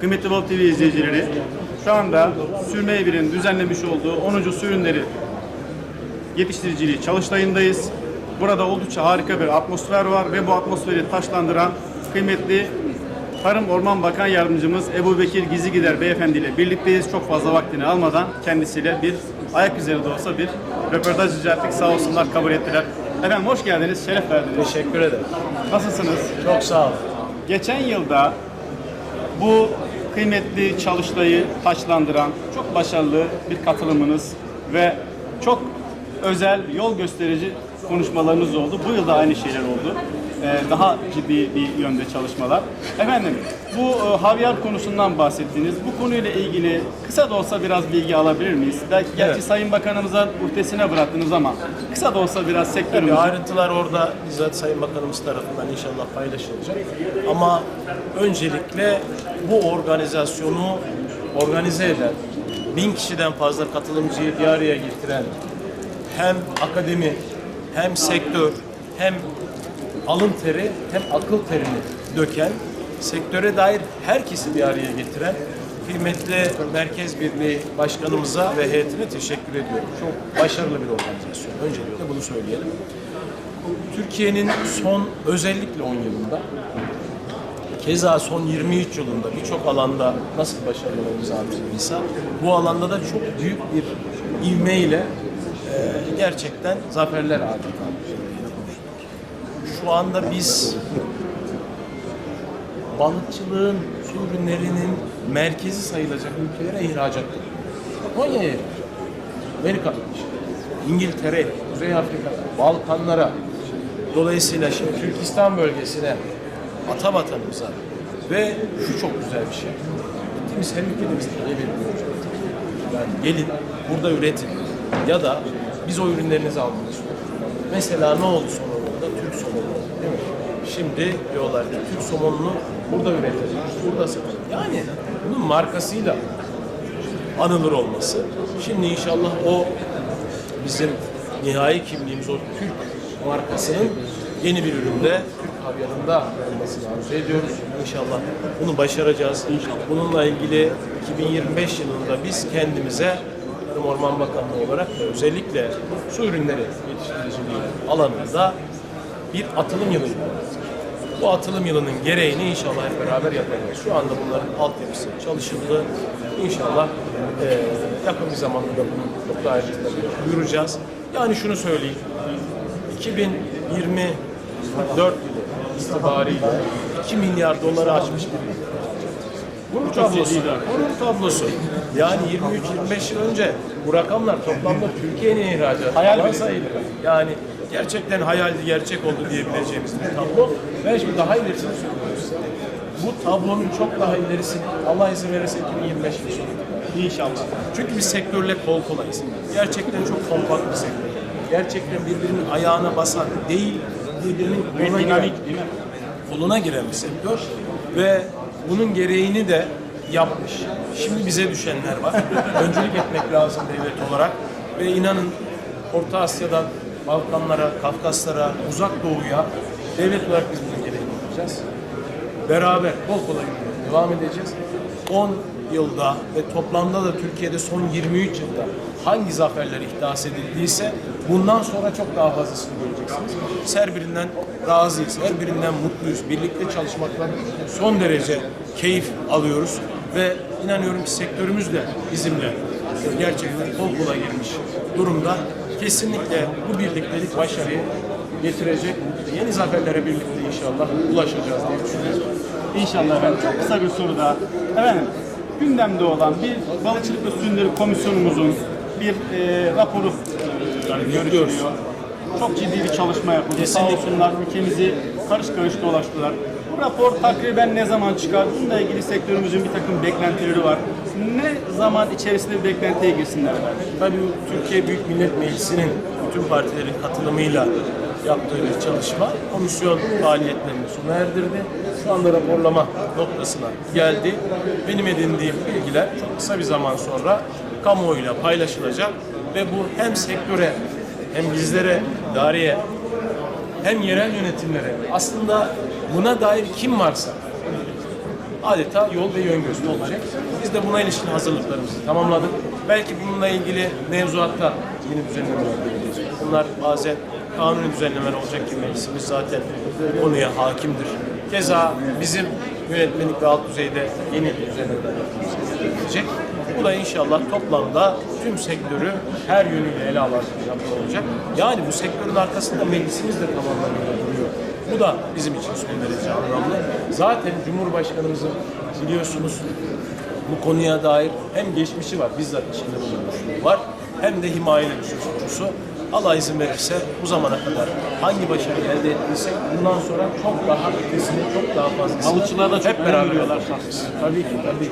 Kıymetli Balık TV izleyicileri, şu anda Sürme Evi'nin düzenlemiş olduğu 10. sürünleri yetiştiriciliği çalıştayındayız. Burada oldukça harika bir atmosfer var ve bu atmosferi taşlandıran kıymetli Tarım Orman Bakan Yardımcımız Ebu Bekir Gizigider Beyefendi ile birlikteyiz. Çok fazla vaktini almadan kendisiyle bir ayak üzeri de olsa bir röportaj rica ettik. Sağ olsunlar kabul ettiler. Efendim hoş geldiniz, şeref verdiniz. Teşekkür ederim. Nasılsınız? Çok sağ ol. Geçen yılda bu kıymetli çalıştayı taçlandıran çok başarılı bir katılımınız ve çok özel yol gösterici konuşmalarınız oldu. Bu yılda aynı şeyler oldu. Ee, daha ciddi bir yönde çalışmalar. Efendim bu e, havyar konusundan bahsettiniz. Bu konuyla ilgili kısa da olsa biraz bilgi alabilir miyiz? Belki gerçi Evet. Sayın Bakanımıza muhtesine bıraktınız ama kısa da olsa biraz Tabii sektörümüzü ayrıntılar orada bizzat Sayın Bakanımız tarafından inşallah paylaşılacak. Ama öncelikle bu organizasyonu organize eden, bin kişiden fazla katılımcıyı bir araya getiren hem akademi, hem sektör, hem alın teri, hem akıl terini döken, sektöre dair herkesi bir araya getiren kıymetli Merkez Birliği Başkanımıza ve heyetine teşekkür ediyorum. Çok başarılı bir organizasyon. Öncelikle bunu söyleyelim. Türkiye'nin son özellikle 10 yılında keza son 23 yılında birçok alanda nasıl imza attıysa bu alanda da çok büyük bir ivmeyle e, gerçekten zaferler adeta. Şu anda biz balıkçılığın su ürünlerinin merkezi sayılacak ülkelere ihracat. Japonya'ya, Amerika, İngiltere, Kuzey Afrika, Balkanlara, dolayısıyla şimdi Türkistan bölgesine, ata vatanımıza ve şu çok güzel bir şey. Gittiğimiz her ülkede biz talep. Yani gelin burada üretin ya da biz o ürünlerinizi almak. Mesela ne oldu son olarak? Türk somonu. Değil mi? Şimdi diyorlar ki Türk somonunu burada üretelim, burada satalım. Yani bunun markasıyla anılır olması. Şimdi inşallah o bizim nihai kimliğimiz o Türk markasının yeni bir üründe Türk havyarında olmasını arzu ediyoruz. İnşallah bunu başaracağız. İnşallah. Bununla ilgili 2025 yılında biz kendimize Tarım Orman Bakanlığı olarak özellikle su ürünleri yetiştiriciliği alanında bir atılım yılı. Bu atılım yılının gereğini inşallah hep beraber yapacağız. Şu anda bunların altyapısı çalışıldı. İnşallah eee yakın bir zamanda çok daha duyuracağız. Yani şunu söyleyeyim. 2024 yılı itibariyle 2 milyar doları aşmış bir Bunun tablosu. Bunun tablosu. Yani 23-25 yıl önce bu rakamlar toplamda Türkiye'nin ihracatı Hayal bile. sayılır. Yani gerçekten hayaldi gerçek oldu diyebileceğimiz bir tablo. Ben şimdi daha ilerisini söylüyorum. Bu tablonun çok daha ilerisini Allah izin verirse 2025 yılı sonu. inşallah. Çünkü biz sektörle kol kolayız. Gerçekten çok kompakt bir sektör. Gerçekten birbirinin ayağına basan değil, birbirinin koluna giren, koluna giren bir sektör. Ve bunun gereğini de yapmış. Şimdi bize düşenler var. Öncülük etmek lazım devlet olarak. Ve inanın Orta Asya'dan Balkanlara, Kafkaslara, Uzak Doğu'ya devlet olarak biz bunun gereğini yapacağız beraber kol kola devam edeceğiz. 10 yılda ve toplamda da Türkiye'de son 23 yılda hangi zaferler ihdas edildiyse bundan sonra çok daha fazlasını göreceksiniz. Biz her birinden razıyız, her birinden mutluyuz. Birlikte çalışmaktan son derece keyif alıyoruz ve inanıyorum ki sektörümüz de bizimle gerçekten kol kola girmiş durumda. Kesinlikle bu birliktelik başarıyı getirecek. Yeni zaferlere birlikte inşallah ulaşacağız diye düşünüyorum. İnşallah efendim. Çok kısa bir soru daha. Efendim gündemde olan bir balıkçılık ve komisyonumuzun bir e, raporu e, görüşülüyor. Çok ciddi bir çalışma yapıldı. Kesinlikle. Sağ olsunlar ülkemizi karış karış dolaştılar. Bu rapor takriben ne zaman çıkar? Bununla ilgili sektörümüzün bir takım beklentileri var. Ne zaman içerisinde bir beklentiye girsinler? Tabii Türkiye Büyük Millet Meclisi'nin bütün partilerin katılımıyla yaptığı bir çalışma komisyon faaliyetlerini sona erdirdi. Şu anda raporlama noktasına geldi. Benim edindiğim bilgiler çok kısa bir zaman sonra kamuoyuyla paylaşılacak ve bu hem sektöre hem bizlere, idareye hem yerel yönetimlere aslında buna dair kim varsa adeta yol ve yön gözü olacak. Biz de buna ilişkin hazırlıklarımızı tamamladık. Belki bununla ilgili mevzuatta yeni düzenlemeler. Bunlar bazen kanuni düzenlemeler olacak ki meclisimiz zaten konuya hakimdir. Keza bizim yönetmelik ve alt düzeyde yeni düzenlemeler gelecek. Bu da inşallah toplamda tüm sektörü her yönüyle ele alan bir yapı olacak. Yani bu sektörün arkasında meclisimiz de tamamlanıyor duruyor. Bu da bizim için son derece anlamlı. Zaten Cumhurbaşkanımızın biliyorsunuz bu konuya dair hem geçmişi var, bizzat içinde bulunmuşluğu var, hem de himayeleri söz konusu. Allah izin verirse bu zamana kadar hangi başarıyı elde ettiysek bundan sonra çok daha ötesini, çok daha fazlasını Balıkçılar da çok hep beraber yapacağız. Tabii ki, tabii ki.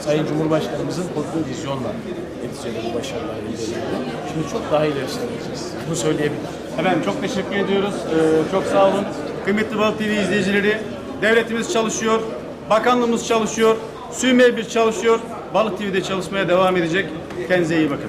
Sayın Cumhurbaşkanımızın kurduğu vizyonla neticede bu başarılar elde edildi. Şimdi çok daha ilerisine gideceğiz. Bunu söyleyebilirim. Efendim çok teşekkür ediyoruz. Ee, çok sağ olun. Kıymetli Balık TV izleyicileri, devletimiz çalışıyor, bakanlığımız çalışıyor, SÜME bir çalışıyor. Balık TV'de çalışmaya devam edecek. Kendinize iyi bakın.